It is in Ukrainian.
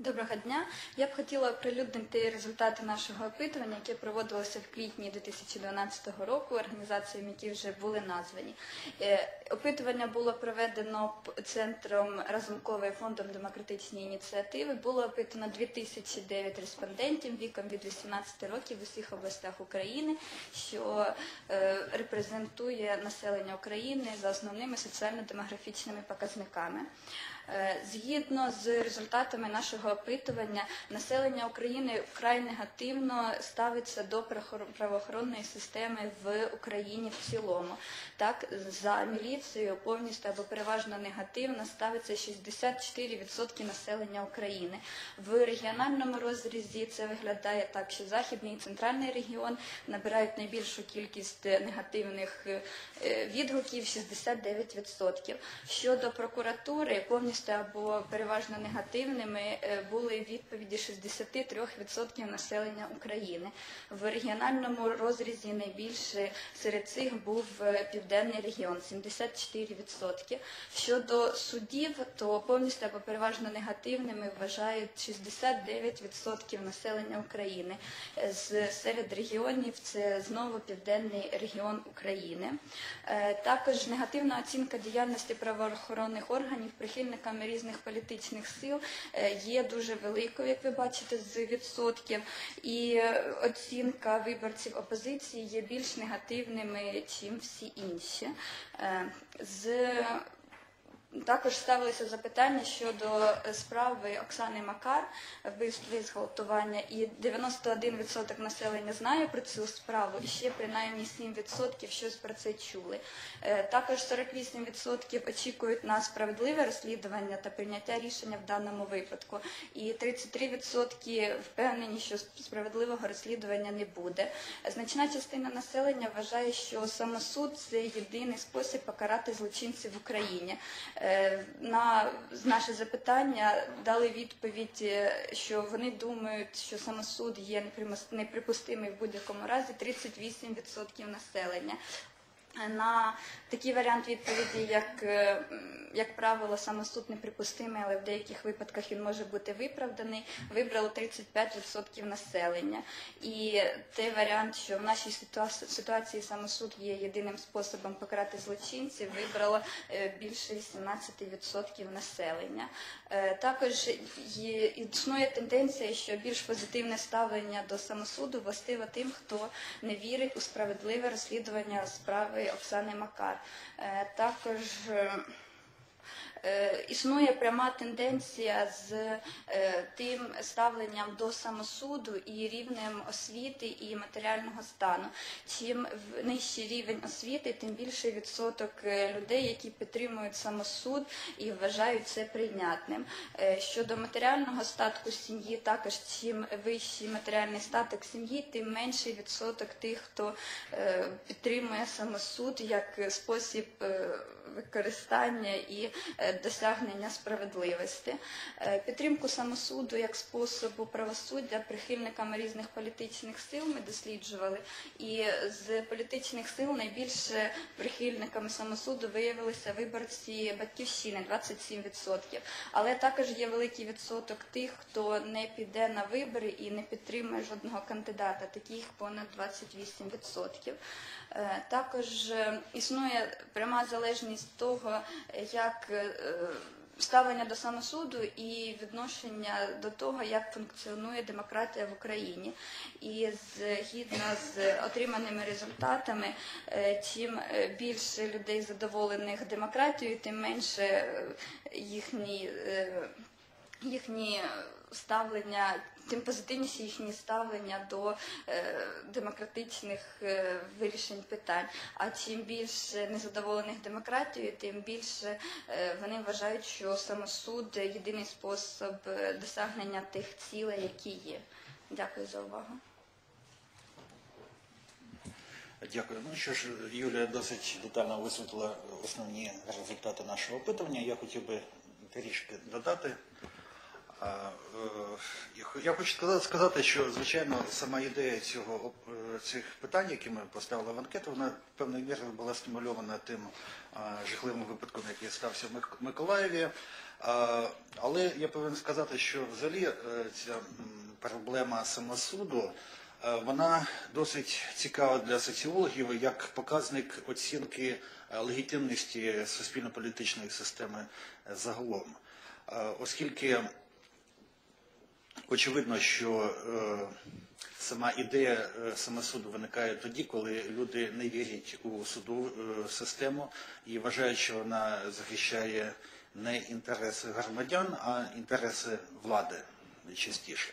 Доброго дня. Я б хотіла оприлюднити результати нашого опитування, яке проводилося в квітні 2012 року організаціями, які вже були названі. Е, Опитування було проведено центром Разумкової фондом демократичні ініціативи. Було опитано 2009 респондентів віком від 18 років в усіх областях України, що е, репрезентує населення України за основними соціально-демографічними показниками. Е, Згідно з результатами нашого опитування, населення України вкрай негативно ставиться до правоохоронної системи в Україні в цілому. Так, за міліцією повністю або переважно негативно ставиться 64% населення України. В регіональному розрізі це виглядає так, що західний і центральний регіон набирають найбільшу кількість негативних е, відгуків 69%. Щодо прокуратури, повністю або переважно негативними е, були відповіді 63% населення України. В регіональному розрізі найбільше серед цих був е, південний регіон 74%. Щодо судів, то повністю або переважно негативними вважають 69% населення України. Е, З серед регіонів це знову південний регіон України. Також негативна оцінка діяльності правоохоронних органів прихильниками різних політичних сил е, є дуже великою, як ви бачите, з відсотків. І оцінка виборців опозиції є більш негативними, чим всі інші. Е, З також ставилися запитання щодо е, справи Оксани Макар, вбивства і зґвалтування, і 91% населення знає про цю справу, і ще принаймні 7% щось про це чули. Е, Також 48% очікують на справедливе розслідування та прийняття рішення в даному випадку, і 33% впевнені, що справедливого розслідування не буде. Значна частина населення вважає, що самосуд це єдиний спосіб покарати злочинців в Україні. Е, На наше запитання дали відповідь, е, що вони думають, що самосуд є неприпустимий в будь-якому разі 38% населення. На такий варіант відповіді, як, е, як правило, самосуд неприпустимий, але в деяких випадках він може бути виправданий, вибрало 35% населення. І той варіант, що в нашій ситуа- ситуації самосуд є єдиним способом покарати злочинців, вибрало е, більше 18% населення. Е, Також існує тенденція, що більш позитивне ставлення до самосуду властиво тим, хто не вірить у справедливе розслідування справи Оксани Макар. Е, Також е, Існує пряма тенденція з е, тим ставленням до самосуду і рівнем освіти і матеріального стану. Чим нижчий рівень освіти, тим більший відсоток е, людей, які підтримують самосуд і вважають це прийнятним. Е, Щодо матеріального статку сім'ї, також чим вищий матеріальний статок сім'ї, тим менший відсоток тих, хто е, підтримує самосуд як е, спосіб е, використання і е, досягнення справедливості. Е, Підтримку самосуду як способу правосуддя прихильниками різних політичних сил ми досліджували. І з політичних сил найбільше прихильниками самосуду виявилися виборці батьківщини 27%. Але також є великий відсоток тих, хто не піде на вибори і не підтримує жодного кандидата, таких понад 28%. Е, Також існує пряма залежність того, е, як е, ставлення до самосуду і відношення до того, як функціонує демократія в Україні. І згідно з отриманими результатами, е, чим е, більше людей задоволених демократією, тим менше їхні. їхні ставлення, тим позитивніші їхні ставлення до е, демократичних е, вирішень питань. А чим більше незадоволених демократією, тим більше е, вони вважають, що самосуд єдиний спосіб е, досягнення тих цілей, які є. Дякую за увагу. Дякую. Ну що ж, Юлія досить детально висвітлила основні результати нашого опитування. Я хотів би трішки додати. Е, я хочу сказати- сказати, що звичайно сама ідея цього е, цих питань, які ми поставили в анкету, вона певною мірою була стимульована тим жахливим випадком, який стався в Мик- Миколаєві. Але я повинен сказати, що взагалі е, ця проблема самосуду, е, вона досить цікава для соціологів як показник оцінки е, легітимності суспільно-політичної системи е, загалом. Е, Оскільки очевидно, що е, сама ідея е, самосуду виникає тоді, коли люди не вірять у судову е, систему і вважають, що вона захищає не інтереси громадян, а інтереси влади частіше.